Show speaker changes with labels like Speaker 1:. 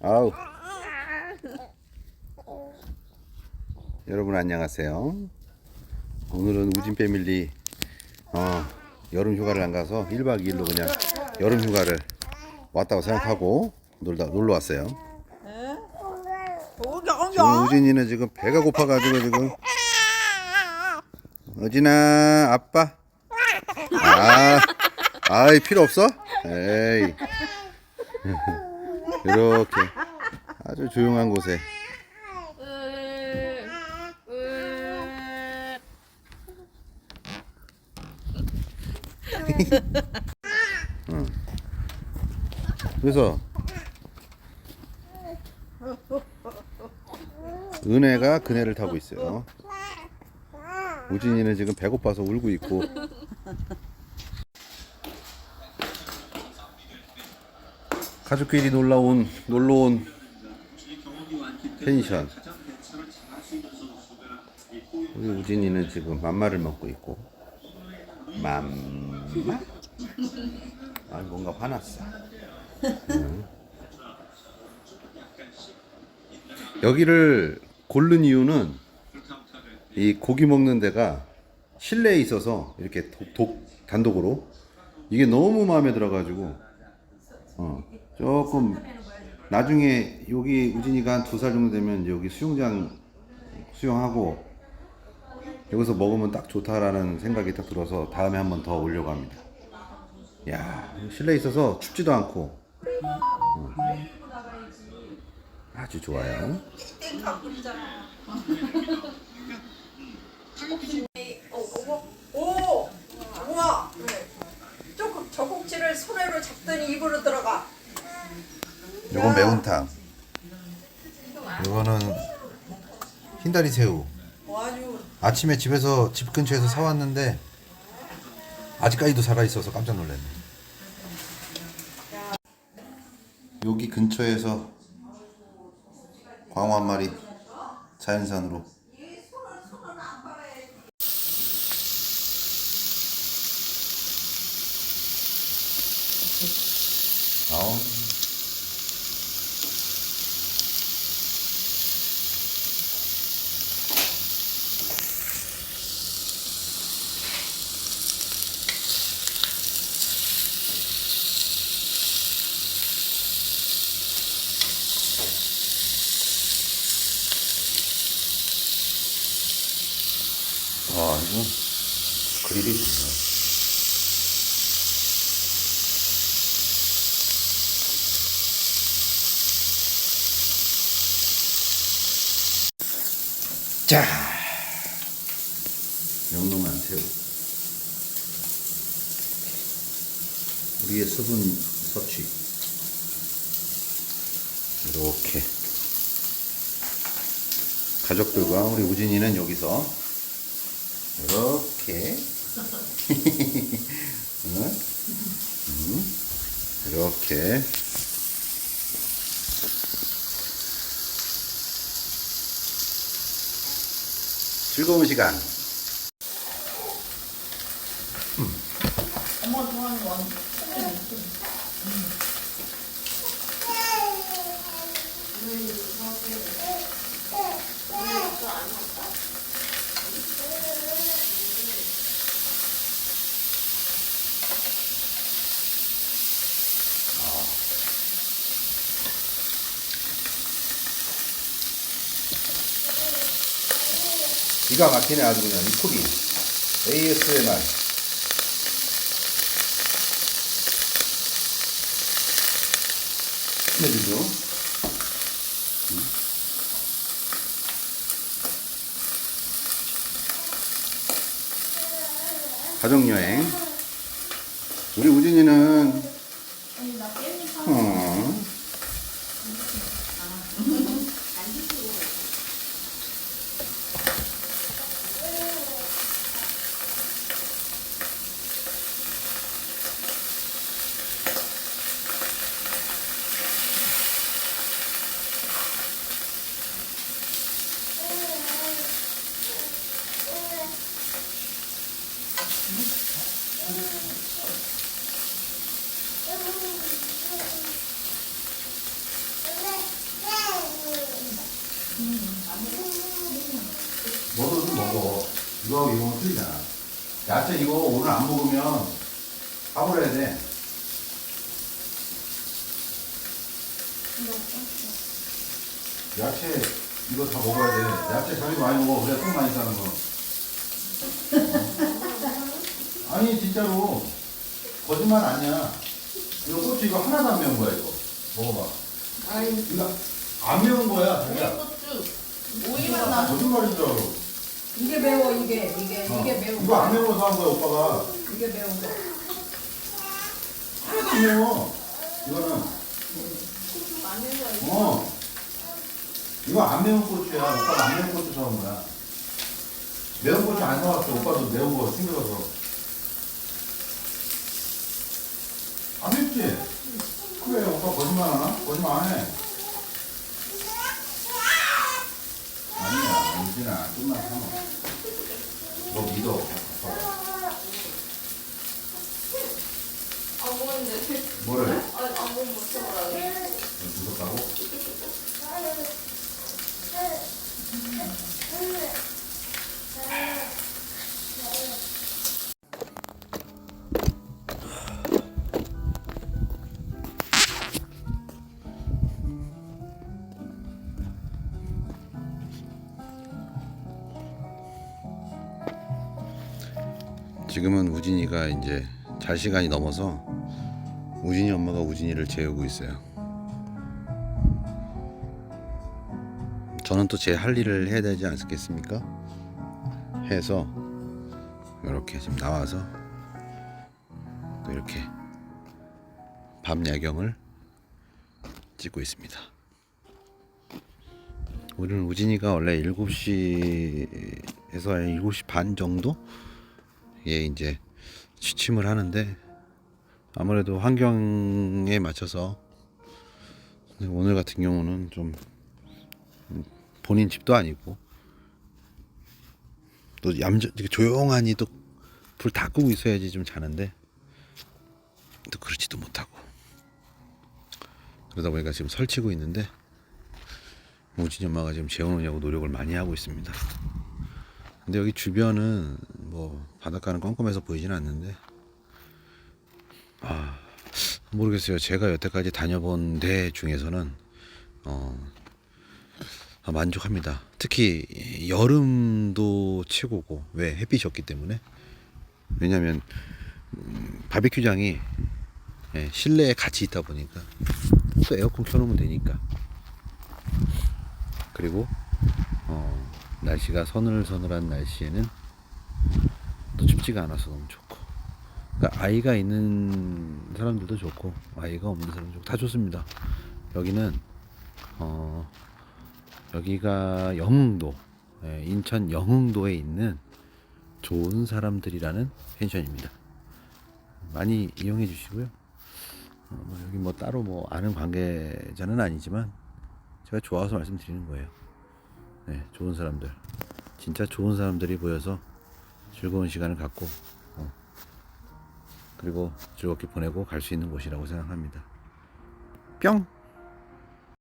Speaker 1: 아우. 여러분 안녕하세요. 오늘은 우진 패밀리 어, 여름 휴가를 안 가서 1박 2일로 그냥 여름 휴가를 왔다고 생각하고 놀다 놀러 왔어요. 지금 우진이는 지금 배가 고파 가지고 지금 우진아 아빠 아 아이 필요 없어? 에이 이렇게 아주 조용한 곳에. 그래서 은혜가 그네를 타고 있어요. 우진이는 지금 배고파서 울고 있고 가족끼리 놀러 온 놀러 온 펜션. 우리 우진이는 지금 맘마를 먹고 있고 맘마? 아 뭔가 화났어. 응. 여기를 고른 이유는 이 고기 먹는 데가 실내에 있어서 이렇게 독, 독 단독으로 이게 너무 마음에 들어가지고 어, 조금 나중에 여기 우진이가 한 두 살 정도 되면 여기 수영장 수영하고 여기서 먹으면 딱 좋다라는 생각이 딱 들어서 다음에 한 번 더 오려고 합니다. 야 실내에 있어서 춥지도 않고 어, 아주 좋아요.
Speaker 2: 오! 우와! 조금 젖꼭지를 손으로 잡더니 입으로 들어가.
Speaker 1: 요건 매운탕. 요거는 흰다리 새우. 아침에 집에서 집 근처에서 사왔는데 아직까지도 살아 있어서 깜짝 놀랐네. 여기 근처에서 광어 한 마리 자연산으로. 아우. 아 이거 그릴이 좋네. 자, 영롱한 새우. 우리의 수분 섭취. 이렇게. 가족들과 우리 우진이는 여기서 이렇게. 이렇게. 즐거운 시간. 기가 막히네 아주 그냥 이쁘기 ASMR 끝내주죠? 가족여행. 우리 우진이는 어, 이거 이거는 틀리잖아. 야채 이거 오늘 안 먹으면 까불어야 돼. 야채 이거 다 먹어야 돼. 야채 자주 많이 먹어. 그래야 똥 많이 싸는 거. 어? 아니 진짜로 거짓말 아니야. 이거 고추 이거 하나도 안 매운 거야 이거. 먹어봐.
Speaker 2: 아이
Speaker 1: 이거 안 매운 거야 자기야.
Speaker 3: 고추 오이만 나
Speaker 1: 거짓말인 줄 알아.
Speaker 2: 이게 매워 이게 이게
Speaker 1: 어.
Speaker 2: 이게 매운
Speaker 1: 이거 안
Speaker 2: 거
Speaker 1: 매워서 한 거야 오빠가.
Speaker 2: 이게 매운 거
Speaker 1: 하나도 안 매워. 이거는. 어. 이거 안 매운 고추야. 오빠가 안 매운 고추 사온 거야. 매운 고추 안 사왔어. 오빠도 매운 거 힘들어서. 안 맵지? 그래, 오빠 거짓말 하나? 거짓말 안 해. 아니야, 은진아. 좀만 참아. 너 지금은 우진이가 이제 잘 시간이 넘어서 우진이 엄마가 우진이를 재우고 있어요. 저는 또 제 할 일을 해야 되지 않겠습니까? 해서 이렇게 지금 나와서 또 이렇게 밤 야경을 찍고 있습니다. 오늘 우진이가 원래 7시에서 7시 반 정도 예 이제 취침을 하는데 아무래도 환경에 맞춰서 오늘 같은 경우는 좀 본인 집도 아니고 또 얌전 조용하니 또 불 다 끄고 있어야지 좀 자는데 또 그렇지도 못하고 그러다 보니까 지금 설치고 있는데 우진이 엄마가 지금 재워놓으려고 노력을 많이 하고 있습니다. 근데 여기 주변은 뭐 바닷가는 껌껌해서 보이진 않는데 아 모르겠어요. 제가 여태까지 다녀본 데 중에서는 어 아, 만족합니다. 특히 여름도 최고고 왜 햇빛이 없기 때문에 왜냐하면 음, 바비큐장이 예, 실내에 같이 있다 보니까 또 에어컨 켜놓으면 되니까 그리고 어, 날씨가 서늘서늘한 날씨에는 또 춥지가 않아서 너무 좋고 그러니까 아이가 있는 사람들도 좋고 아이가 없는 사람도 좋고 다 좋습니다. 여기는 어, 여기가 영흥도 예, 인천 영흥도에 있는 좋은 사람들이라는 펜션입니다. 많이 이용해 주시고요. 어, 뭐 여기 뭐 따로 뭐 아는 관계자는 아니지만 제가 좋아서 말씀드리는 거예요. 네, 좋은 사람들, 진짜 좋은 사람들이 보여서 즐거운 시간을 갖고 어, 그리고 즐겁게 보내고 갈 수 있는 곳이라고 생각합니다. 뿅.